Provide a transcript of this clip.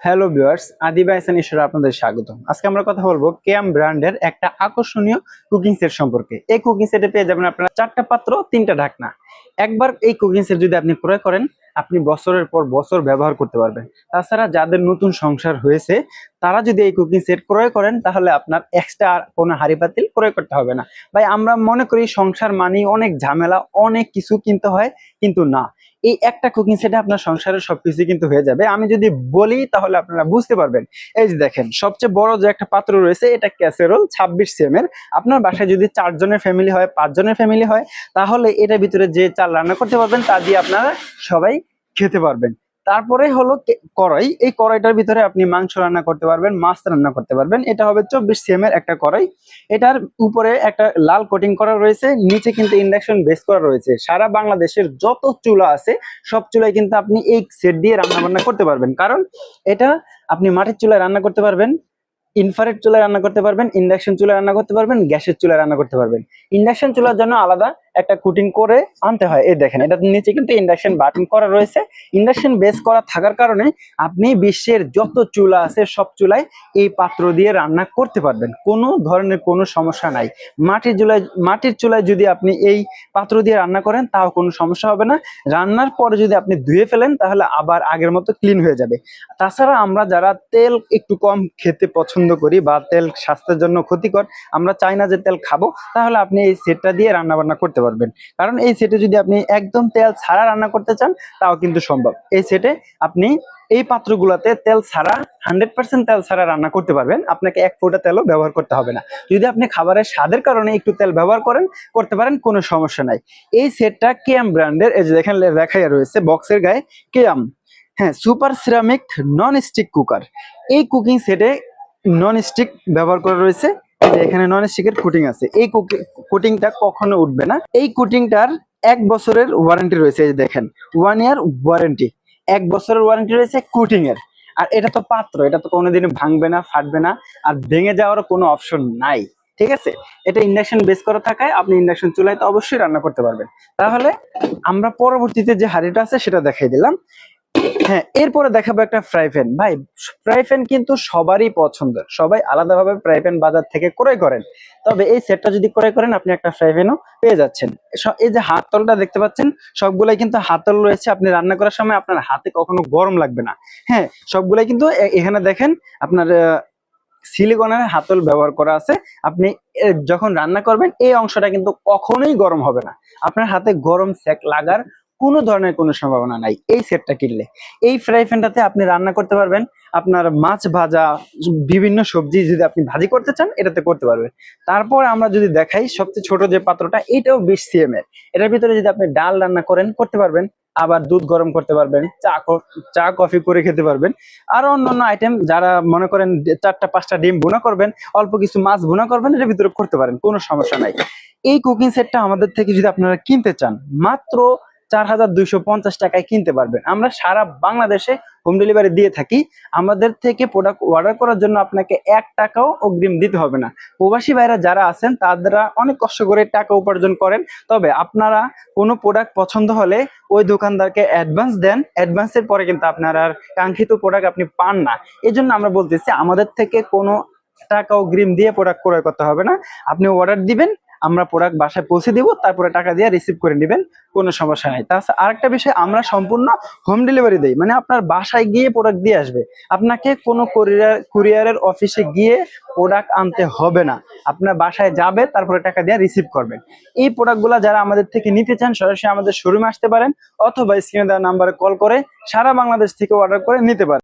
Hello viewers Adiba Ehsan ঈশ্বর আপনাদের স্বাগত আজকে আমরা কথা বলব কেএম ব্র্যান্ডের একটা আকর্ষণীয় কুকিং সেট সম্পর্কে। এই কুকিং সেটে পেয়ে যাবেন আপনারা চারটা পাত্র, তিনটা ঢাকনা। একবার এই কুকিং সেট যদি আপনি ক্রয় করেন, আপনি বছরের পর বছর ব্যবহার করতে পারবেন। তাছাড়া যাদের নতুন সংসার হয়েছে, তারা যদি এই কুকিং সেট ক্রয় করেন, তাহলে আপনার এক্সট্রা আর কোনো হাড়ি পাতিল ক্রয় করতে হবে না। ভাই, আমরা মনে করি সংসার মানেই অনেক ঝামেলা, অনেক কিছু কিনতে হয়, কিন্তু না। এই একটা কুকিং সেটে আপনার সংসারের সবকিছু কিন্তু হয়ে যাবে। আমি যদি বলি, তাহলে আপনারা বুঝতে পারবেন। এই যে দেখেন, সবচেয়ে বড় যে একটা পাত্র রয়েছে, এটা ক্যাসেরোল ছাব্বিশ এর। আপনার বাসায় যদি চারজনের ফ্যামিলি হয়, পাঁচজনের ফ্যামিলি হয়, তাহলে এটার ভিতরে যে চাল রান্না করতে পারবেন, তা দিয়ে আপনারা সবাই খেতে পারবেন। তারপরে হলো কড়াই। এই কড়াইটার ভিতরে আপনি মাংস রান্না করতে পারবেন, মাছ রান্না করতে পারবেন। এটা হবে চব্বিশ সিএম এর একটা কড়াই। এটার উপরে একটা লাল কোটিং করা রয়েছে, নিচে কিন্তু ইন্ডাকশন বেস করা রয়েছে। সারা বাংলাদেশের যত চুলা আছে, সব চুলায় কিন্তু আপনি এই সেট দিয়ে রান্না বান্না করতে পারবেন। কারণ এটা আপনি মাটির চুলায় রান্না করতে পারবেন ইনফ্রারেড চুলায় রান্না করতে পারবেন ইন্ডাকশন চুলায় রান্না করতে পারবেন, গ্যাসের চুলায় রান্না করতে পারবেন। ইন্ডাকশন চুলার জন্য আলাদা একটা কুটিং করে আনতে হয়। এই দেখেন এটা নিচে কিন্তু ইন্ডাকশন বাটন করা রয়েছে। ইন্ডাকশন বেস করা থাকার কারণে আপনি বিশ্বের যত চুলা আছে, সব চুলায় এই পাত্র দিয়ে রান্না করতে পারবেন। কোনো ধরনের কোনো সমস্যা নাই। মাটির চুলায় মাটির চুলায় যদি আপনি এই পাত্র দিয়ে রান্না করেন, তাও কোনো সমস্যা হবে না। রান্নার পরে যদি আপনি ধুয়ে ফেলেন, তাহলে আবার আগের মতো ক্লিন হয়ে যাবে। তাছাড়া আমরা যারা তেল একটু কম খেতে পছন্দ করি বা তেল স্বাস্থ্যের জন্য ক্ষতিকর, আমরা চাই না যে তেল খাব, তাহলে আপনি এই সেটটা দিয়ে রান্না বান্না করতে পারবেন। কারণ এই সেটে যদি আপনি একদম তেল ছাড়া রান্না করতে চান, তাও কিন্তু সম্ভব। এই সেটে আপনি এই পাত্রগুলোতে তেল ছাড়া হান্ড্রেড পার্সেন্ট তেল ছাড়া রান্না করতে পারবেন। আপনাকে এক ফোঁটা তেলও ব্যবহার করতে হবে না। যদি আপনি খাবারের স্বাদের কারণে একটু তেল ব্যবহার করেন, করতে পারেন, কোনো সমস্যা নাই। এই সেটটা কেএম ব্র্যান্ডের এই যে দেখেন লেখাই রয়েছে বক্সের গায়ে কেএম হ্যাঁ super ceramic non stick cooker এই কুকিং সেটে নন স্টিক ব্যবহার করা রয়েছে। এখানে নন স্টিকের কুটিং আছে। এই কুটিংটা কখনো উঠবে না। এই কুটিংটার এক বছরের ওয়ারেন্টি রয়েছে, এই দেখেন। ওয়ান ইয়ার ওয়ারেন্টি এক বছরের ওয়ারেন্টি রয়েছে কোটিং এর। আর এটা তো পাত্র, এটা তো কোনোদিনও ভাঙবে না, ফাটবে না, আর ভেঙে যাওয়ার কোনো অপশন নাই। ঠিক আছে? এটা ইন্ডাকশন বেস করা থাকায় আপনি ইন্ডাকশন চুলায় তো অবশ্যই রান্না করতে পারবেন। তাহলে আমরা পরবর্তীতে যে হাঁড়িটা আছে সেটা দেখাই দিলাম। হ্যাঁ এরপরে দেখাবো একটা ফ্রাই প্যান। ভাই, ফ্রাই প্যান কিন্তু সবারই পছন্দের। সবাই আলাদাভাবে ফ্রাই প্যান বাজার থেকে ক্রয় করেন। তবে এই সেটটা যদি ক্রয় করেন, আপনি একটা ফ্রাই প্যানও পেয়ে যাচ্ছেন। এই যে হাতলটা দেখতে পাচ্ছেন, সবগুলাই কিন্তু হাতল রয়েছে। আপনি রান্না করার সময় আপনার হাতে কখনো গরম লাগবে না। হ্যাঁ সবগুলাই কিন্তু এখানে দেখেন, আপনার সিলিকনের হাতল ব্যবহার করা আছে। আপনি যখন রান্না করবেন, এই অংশটা কিন্তু কখনোই গরম হবে না। আপনার হাতে গরম সেক লাগার কোনো ধরনের কোনো সম্ভাবনা নাই। এই সেটটা কিনলে। এই ফ্রাই প্যানটাতে আপনি রান্না করতে পারবেন। আপনার মাছ ভাজা, বিভিন্ন সবজি যদি আপনি ভাজি করতে চান, এটাতে করতে পারবেন। তারপর আমরা যদি দেখাই সবচেয়ে ছোট যে পাত্রটা, এটাও বিশ সিএম এর। এটার ভিতরে যদি আপনি ডাল রান্না করেন, করতে পারবেন। আবার দুধ গরম করতে পারবেন, চা চা, কফি করে খেতে পারবেন। আরও অন্যান্য আইটেম যারা মনে করেন চারটা, পাঁচটা ডিম ভুনা করবেন, অল্প কিছু মাছ ভুনা করবেন, এটার ভিতরে করতে পারেন, কোনো সমস্যা নাই। এই কুকিং সেটটা আমাদের থেকে যদি আপনারা কিনতে চান, মাত্র চার হাজার দুইশো পঞ্চাশ টাকায় কিনতে পারবেন। আমরা সারা বাংলাদেশে হোম ডেলিভারি দিয়ে থাকি। আমাদের থেকে প্রোডাক্ট অর্ডার করার জন্য আপনাকে এক টাকাও অগ্রিম দিতে হবে না। প্রবাসী ভাইরা যারা আছেন, তারা অনেক কষ্ট করে টাকা উপার্জন করেন। তবে আপনারা কোনো প্রোডাক্ট পছন্দ হলে ওই দোকানদারকে অ্যাডভান্স দেন। অ্যাডভান্সের পরে কিন্তু আপনার আর কাঙ্ক্ষিত প্রোডাক্ট আপনি পান না। এই জন্য আমরা বলতেছি, আমাদের থেকে কোনো টাকা অগ্রিম দিয়ে প্রোডাক্ট ক্রয় করতে হবে না। আপনি অর্ডার দিবেন আমরা প্রোডাক্ট বাসায় পৌঁছে দিব, তারপরে টাকা দিয়ে রিসিভ করে নেবেন, কোনো সমস্যা নাই। তাছাড়া আরেকটা বিষয়, আমরা সম্পূর্ণ হোম ডেলিভারি দেই মানে আপনার বাসায় গিয়ে প্রোডাক্ট দিয়ে আসবে। আপনাকে কোনো কুরিয়ার কুরিয়ারের অফিসে গিয়ে প্রোডাক্ট আনতে হবে না। আপনার বাসায় যাবে, তারপরে টাকা দিয়ে রিসিভ করবেন। এই প্রোডাক্টগুলো যারা আমাদের থেকে নিতে চান, সরাসরি আমাদের শোরুমে আসতে পারেন, অথবা স্ক্রিনে দেওয়া নাম্বারে কল করে সারা বাংলাদেশ থেকে অর্ডার করে নিতে পারেন।